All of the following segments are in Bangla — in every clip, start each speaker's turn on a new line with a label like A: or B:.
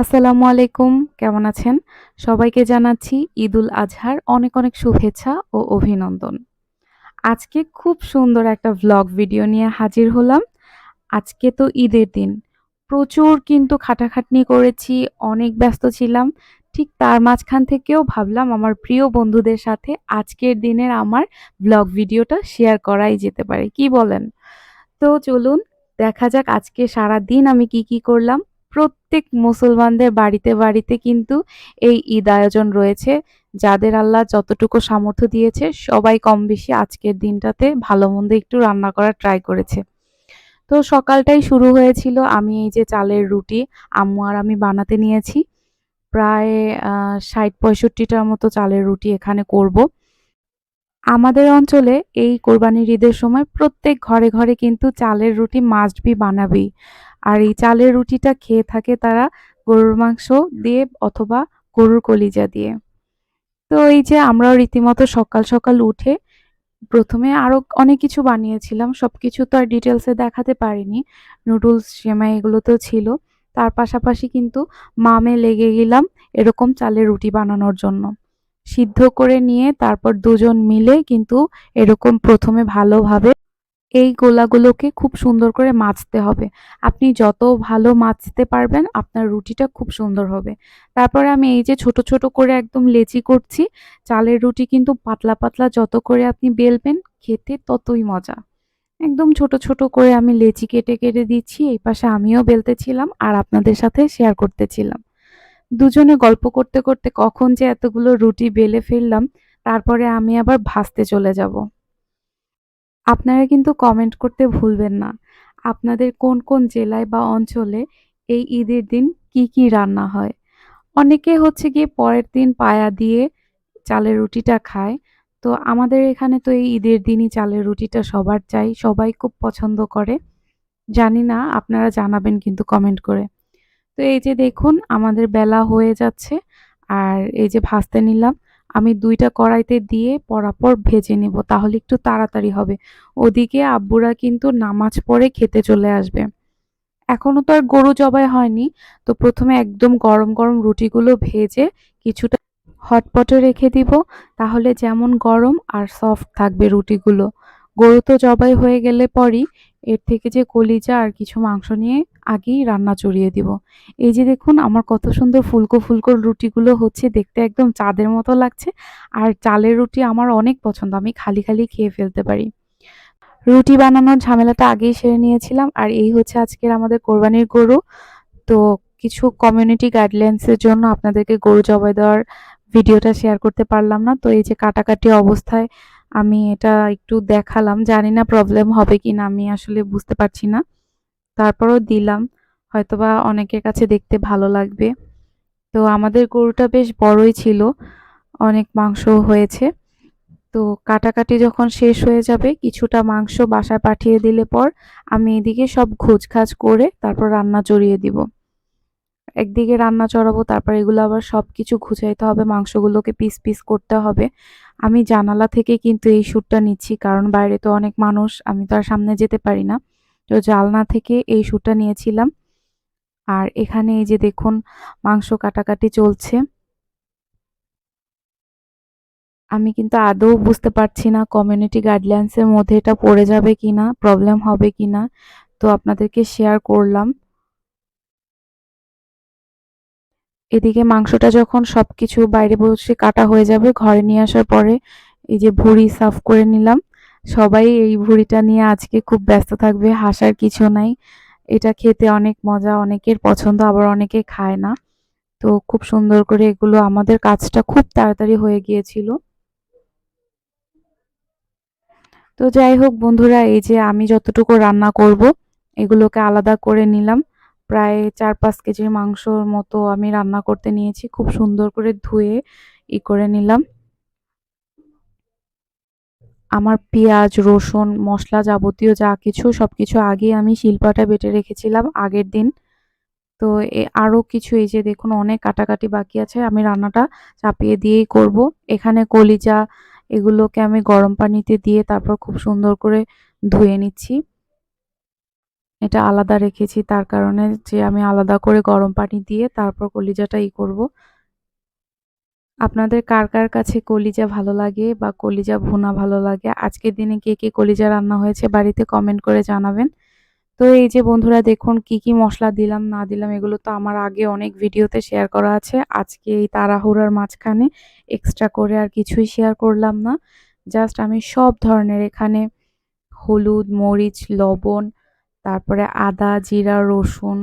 A: আসসালামু আলাইকুম, কেমন আছেন? সবাইকে জানাচ্ছি ঈদুল আজহার অনেক অনেক শুভেচ্ছা ও অভিনন্দন। আজকে খুব সুন্দর একটা ভ্লগ ভিডিও নিয়ে হাজির হলাম। আজকে তো ঈদের দিন। প্রচুর কিন্তু খাটাখাটনি করেছি, অনেক ব্যস্ত ছিলাম। ঠিক তার মাঝখান থেকেও ভাবলাম আমার প্রিয় বন্ধুদের সাথে আজকের দিনের আমার ব্লগ ভিডিওটা শেয়ার করাই যেতে পারে। কি বলেন? তো চলুন, দেখা যাক আজকে সারা দিন আমি কি কি করলাম। প্রত্যেক মুসলমানদের বাড়িতে বাড়িতে কিন্তু এই ঈদ আয়োজন রয়েছে। যাদের আল্লাহ যতটুকু সামর্থ্য দিয়েছে, সবাই কম বেশি আজকের দিনটাতে ভালো মন্দ একটু রান্না করার ট্রাই করেছে। তো সকালটাই শুরু হয়েছিল। আমি এই যে চালের রুটি আম্মু আর আমি বানাতে নিয়েছি। প্রায় ষাট পঁয়ষট্টিটার মতো চালের রুটি এখানে করব। আমাদের অঞ্চলে এই কোরবানির ঈদের সময় প্রত্যেক ঘরে ঘরে কিন্তু চালের রুটি মাস্ট বি বানাবেই। আর এই চালের রুটিটা খেয়ে থাকে তারা গরুর মাংস দিয়ে অথবা গরুর কলিজা দিয়ে। তো এই যে আমরাও রীতিমতো সকাল সকাল উঠে প্রথমে আরও অনেক কিছু বানিয়েছিলাম সব কিছু তো আর ডিটেলসে দেখাতে পারিনি। নুডলস সেমাই এগুলো তো ছিল। তার পাশাপাশি কিন্তু মামে লেগে গেলাম এরকম চালের রুটি বানানোর জন্য। সিদ্ধ করে নিয়ে তারপর দুজন মিলে কিন্তু এরকম প্রথমে ভালোভাবে এই গোলাগুলোকে খুব সুন্দর করে মাছতে হবে। আপনি যত ভালো মাছতে পারবেন, আপনার রুটিটা খুব সুন্দর হবে। তারপরে আমি এই যে ছোট ছোট করে একদম লেচি করছি, চালের রুটি কিন্তু পাতলা পাতলা যত করে আপনি বেলবেন, খেতে ততই মজা। একদম ছোট ছোট করে আমি লেচি কেটে কেটে দিচ্ছি, এই পাশে আমিও বেলতেছিলাম আর আপনাদের সাথে শেয়ার করতেছিলাম। দুজনে গল্প করতে করতে কখন যে এতগুলো রুটি বেলে ফেললাম, তারপরে আমি আবার ভাজতে চলে যাব। আপনারা কিন্তু কমেন্ট করতে ভুলবেন না। আপনাদের কোন কোন জেলায় বা অঞ্চলে এই ঈদের দিন কি কি রান্না হয়? অনেকে হচ্ছে গিয়ে পরের দিন পায়া দিয়ে চালের রুটিটা খায়। তো আমাদের এখানে তো এই ঈদের দিনই চালের রুটিটা সবার চাই, সবাই খুব পছন্দ করে। জানি না, আপনারা জানাবেন কিন্তু কমেন্ট করে। তো এই যে দেখুন, আমাদের বেলা হয়ে যাচ্ছে। আর এই যে ভাজতে নিলাম আমি দুইটা কড়াইতে দিয়ে পরাপর ভেজে নেব, তাহলে একটু তাড়াতাড়ি হবে। ওদিকে আব্বুরা কিন্তু নামাজ পড়ে খেতে চলে আসবে। এখনও তো আর গরু জবাই হয়নি, তো প্রথমে একদম গরম গরম রুটিগুলো ভেজে কিছুটা হটপটে রেখে দিব, তাহলে যেমন গরম আর সফট থাকবে রুটিগুলো। গরু তো জবাই হয়ে গেলে পরই এর থেকে যে কলিজা আর কিছু মাংস নিয়ে আগেই রান্না চড়িয়ে দিব। এই যে দেখুন, আমার কত সুন্দর ফুলকো ফুলকো রুটিগুলো হচ্ছে, দেখতে একদম চাঁদের মতো লাগছে। আর চালের রুটি আমার অনেক পছন্দ, আমি খালি খালি খেয়ে ফেলতে পারি। রুটি বানানোর ঝামেলাটা আগেই সেরে নিয়েছিলাম। আর এই হচ্ছে আজকের আমাদের কোরবানির গরু। তো কিছু কমিউনিটি গাইডলাইন্সের জন্য আপনাদেরকে গরু জবাই দেওয়ার ভিডিওটা শেয়ার করতে পারলাম না। তো এই যে কাটাকাটি অবস্থায় আমি এটা একটু দেখালাম, জানি না প্রবলেম হবে কি না আমি আসলে বুঝতে পারছি না। তারপরও দিলাম, হয়তোবা অনেকের কাছে দেখতে ভালো লাগবে। তো আমাদের গরুটা বেশ বড়ই ছিল, অনেক মাংস হয়েছে। তো কাটাকাটি যখন শেষ হয়ে যাবে, কিছুটা মাংস বাসায় পাঠিয়ে দিলে পর আমি এদিকে সব ঘোজখাজ করে তারপর রান্না চড়িয়ে দিব। একদিকে রান্না চড়াবো, তারপর এগুলো আবার সব কিছু ঘুচাইতে হবে, মাংসগুলোকে পিস পিস করতে হবে। আমি জানালা থেকে কিন্তু এই শ্যুটটা নিচ্ছি, কারণ বাইরে তো অনেক মানুষ, আমি তো আর সামনে যেতে পারি না। তো জালনা থেকে এই শ্যুটটা নিয়েছিলাম। আর এখানে এই যে দেখুন, মাংস কাটাকাটি চলছে। আমি কিন্তু আদৌ বুঝতে পারছি না কমিউনিটি গাইডলাইন্সের মধ্যে এটা পড়ে যাবে কি না প্রবলেম হবে কি না তো আপনাদেরকে শেয়ার করলাম। এদিকে মাংসটা যখন সব কিছু বাইরে বসে কাটা হয়ে যাবে, ঘরে নিয়ে আসার পরে এই যে ভুড়ি সাফ করে নিলাম। সবাই এই ভুড়িটা নিয়ে আজকে খুব ব্যস্ত থাকবে, হাসার কিছু নাই। এটা খেতে অনেক মজা, অনেকের পছন্দ, আবার অনেকে খায় না। তো খুব সুন্দর করে এগুলো আমাদের কাজটা খুব তাড়াতাড়ি হয়ে গিয়েছিল। তো যাই হোক বন্ধুরা, এই যে আমি যতটুকু রান্না করব, এগুলোকে আলাদা করে নিলাম। প্রায় চার পাঁচ কেজির মাংসর মতো আমি রান্না করতে নিয়েছি। খুব সুন্দর করে ধুয়ে ই করে নিলাম। আমার পেঁয়াজ, রসুন, মশলা যাবতীয় যা কিছু সব কিছু আগে আমি শিলপাটা বেটে রেখেছিলাম আগের দিন। তো এ আরও কিছু এই যে দেখুন, অনেক কাটাকাটি বাকি আছে, আমি রান্নাটা চাপিয়ে দিয়েই করব। এখানে কলিজা, এগুলোকে আমি গরম পানিতে দিয়ে তারপর খুব সুন্দর করে ধুয়ে নিচ্ছি। এটা আলাদা রেখেছি। তার কারণে যে আমি আলাদা করে গরম পানি দিয়ে তারপর কলিজাটা ই করব। আপনাদের কার কার কাছে কলিজা ভালো লাগে বা কলিজা ভুনা ভালো লাগে? আজকের দিনে কে কে কলিজা রান্না হয়েছে বাড়িতে কমেন্ট করে জানাবেন। তো এই যে বন্ধুরা দেখুন কি কি মশলা দিলাম না দিলাম এগুলো তো আমার আগে অনেক ভিডিওতে শেয়ার করা আছে। আজকে এই তাড়াহুড়ার মাঝখানে এক্সট্রা করে আর কিছুই শেয়ার করলাম না। জাস্ট আমি সব ধরনের এখানে হলুদ, মরিচ, লবণ তারপরে আদা, জিরা, রসুন,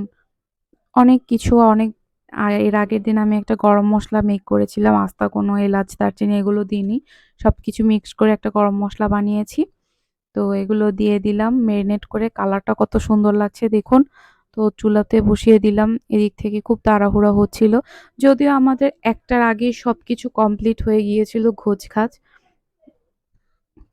A: অনেক কিছু, অনেক এর আগের দিন আমি একটা গরম মশলা মেক করেছিলাম, আস্তা কোনো, এলাচ, দারচিনি, এগুলো দিইনি। সব কিছু মিক্স করে একটা গরম মশলা বানিয়েছি। তো এগুলো দিয়ে দিলাম মেরিনেট করে কালারটা কত সুন্দর লাগছে দেখুন। তো চুলাতে বসিয়ে দিলাম, এদিক থেকে খুব তাড়াহুড়া হচ্ছিল। যদিও আমাদের একটার আগে সব কিছু কমপ্লিট হয়ে গিয়েছিল ঘোজ খাজ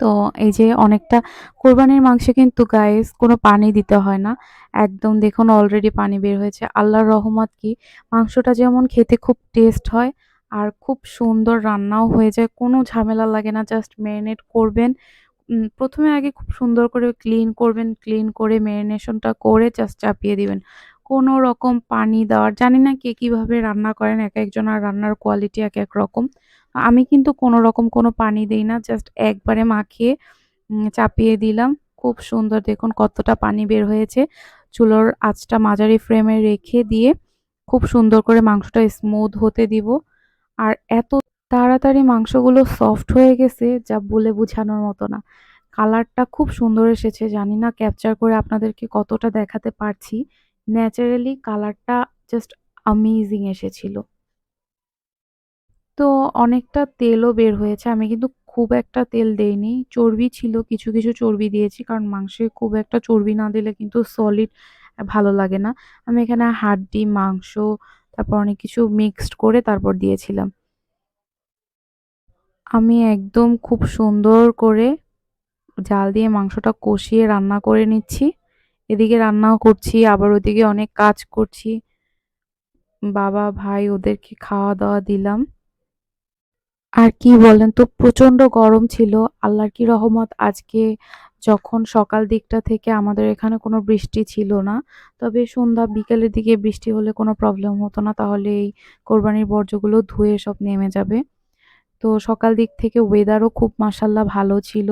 A: তো এই যে অনেকটা কোরবানির মাংসে কিন্তু গাইস কোনো পানি দিতে হয় না। একদম দেখুন অলরেডি পানি বের হয়েছে। আল্লাহর রহমত কি? মাংসটা যেমন খেতে খুব টেস্ট হয় আর খুব সুন্দর রান্নাও হয়ে যায়। কোনো ঝামেলা লাগে না জাস্ট ম্যারিনেট করবেন। প্রথমে আগে খুব সুন্দর করে ক্লিন করবেন ক্লিন করে ম্যারিনেশনটা করে জাস্ট চাপিয়ে দিবেন। কোনো রকম পানি দেওয়ার, জানি না কে কীভাবে রান্না করেন, এক একজনের রান্নার কোয়ালিটি এক এক রকম। আমি কিন্তু কোনো রকম কোনো পানি দিই না জাস্ট একবারে মাখিয়ে চাপিয়ে দিলাম। খুব সুন্দর দেখুন কতটা পানি বের হয়েছে। চুলোর আঁচটা মাঝারি ফ্রেমে রেখে দিয়ে খুব সুন্দর করে মাংসটা স্মুথ হতে দিব। আর এত তাড়াতাড়ি মাংসগুলো সফট হয়ে গেছে, যা বলে বোঝানোর মতো না। কালারটা খুব সুন্দর এসেছে, জানি না ক্যাপচার করে আপনাদেরকে কতটা দেখাতে পারছি। ন্যাচারালি কালারটা জাস্ট আমেজিং এসেছিল। তো অনেকটা তেলও বের হয়েছে। আমি কিন্তু খুব একটা তেল দেইনি। চর্বি ছিল, কিছু কিছু চর্বি দিয়েছি, কারণ মাংসে খুব একটা চর্বি না দিলে কিন্তু সলিড ভালো লাগে না। আমি এখানে হাড্ডি, মাংস, তারপর অনেক কিছু মিক্সড করে তারপর দিয়েছিলাম। আমি একদম খুব সুন্দর করে জাল দিয়ে মাংসটা কষিয়ে রান্না করে নিচ্ছি। এদিকে রান্নাও করছি, আবার ওদিকে অনেক কাজ করছি। বাবা, ভাই ওদেরকে খাওয়া দাওয়া দিলাম। আর কি বলেন তো প্রচণ্ড গরম ছিল। আল্লাহর কি রহমত, আজকে যখন সকাল দিকটা থেকে আমাদের এখানে কোনো বৃষ্টি ছিল না, তবে সন্ধ্যা বিকেলের দিকে বৃষ্টি হলে কোনো প্রবলেম হতো না, তাহলে এই কোরবানির বর্জ্যগুলো ধুয়ে সব নেমে যাবে। তো সকাল দিক থেকে ওয়েদারও খুব মাসাল্লাহ ভালো ছিল।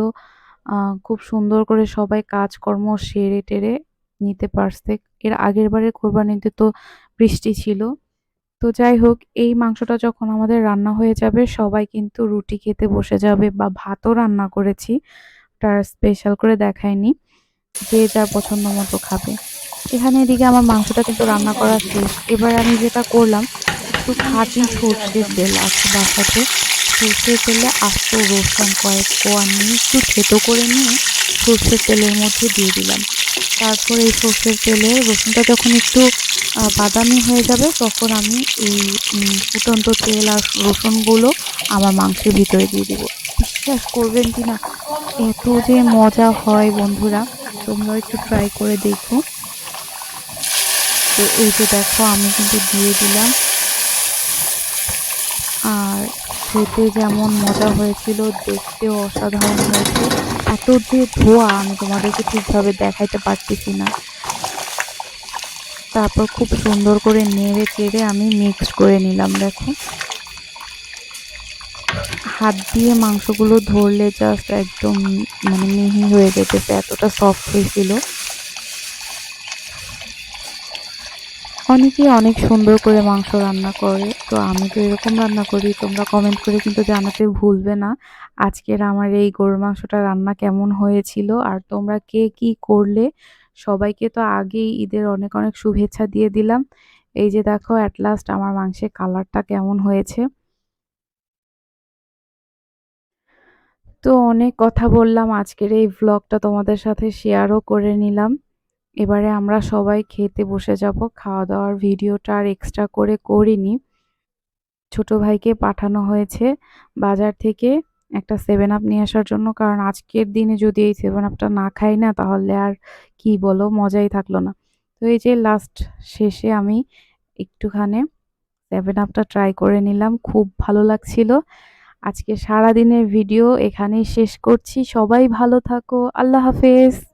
A: খুব সুন্দর করে সবাই কাজকর্ম সেরে টেরে নিতে পারছে। এর আগের বারে কোরবানিতে তো বৃষ্টি ছিল। তো যাই হোক, এই মাংসটা যখন আমাদের রান্না হয়ে যাবে, সবাই কিন্তু রুটি খেতে বসে যাবে বা ভাতও রান্না করেছি। তার স্পেশাল করে দেখায়নি। যে যার পছন্দ মতো খাবে। এখানে এদিকে আমার মাংসটা কিন্তু রান্না করা শেষ। এবার আমি যেটা করলাম, একটু খাঁটি সর্ষের তেল আছে বাসাতে। সর্ষের তেলে আস্ত রসুন কয়েক কোয়া নিয়ে একটু থেতো করে নিয়ে সর্ষের তেলের মধ্যে দিয়ে দিলাম। তারপর এই সর্ষের তেলে রসুনটা যখন একটু বাদামি হয়ে যাবে, তখন আমি এই ফুটন্ত তেল আর রসুনগুলো আমার মাংসের ভিতরে দিয়ে দেবো। বিশ্বাস করবেন কি না? এত যে মজা হয় বন্ধুরা, তোমরা একটু ট্রাই করে দেখো। তো এই যে দেখো, আমি কিন্তু দিয়ে দিলাম। আর খেতে যেমন মজা হয়েছিল, দেখতেও অসাধারণ হয়েছে। এত যে ধোয়া আমি তোমাদেরকে ঠিকভাবে দেখাইতে পারতেছি না। তারপর খুব সুন্দর করে নেড়ে চেড়ে আমি মিক্স করে নিলাম, দেখো। হাত দিয়ে মাংসগুলো ধরলে জাস্ট একদম মানে মিহি হয়ে যেতেছে, এতটা সফট হয়েছিল। অনেকেই অনেক সুন্দর করে মাংস রান্না করে, তো আমি তো এরকম রান্না করি, তোমরা কমেন্ট করে কিন্তু জানাতে ভুলবে না। আজকের আমার এই গরুর মাংসটা রান্না কেমন হয়েছিল আর তোমরা কে কি করলে, সবাইকে তো আগেই ঈদের অনেক অনেক শুভেচ্ছা দিয়ে দিলাম। এই যে দেখো অ্যাট লাস্ট আমার মাংসের কালারটা কেমন হয়েছে। তো অনেক কথা বললাম, আজকের এই ভ্লগটা তোমাদের সাথে শেয়ারও করে নিলাম। এবারে আমরা সবাই খেতে বসে যাব। খাওয়া দাওয়ার ভিডিওটা আর এক্সট্রা করে করিনি। ছোট ভাইকে পাঠানো হয়েছে বাজার থেকে একটা সেভেন আপ নিয়ে আসার জন্য। কারণ আজকের দিনে যদি এই সেভেন আপটা না খাই না, তাহলে আর কি বলো? মজাই থাকল না। তো এই যে লাস্ট শেষে আমি একটুখানে সেভেন আপটা ট্রাই করে নিলাম। খুব ভালো লাগছিল। আজকে সারা দিনের ভিডিও এখানেই শেষ করছি। সবাই ভালো থাকো। আল্লাহ হাফেজ।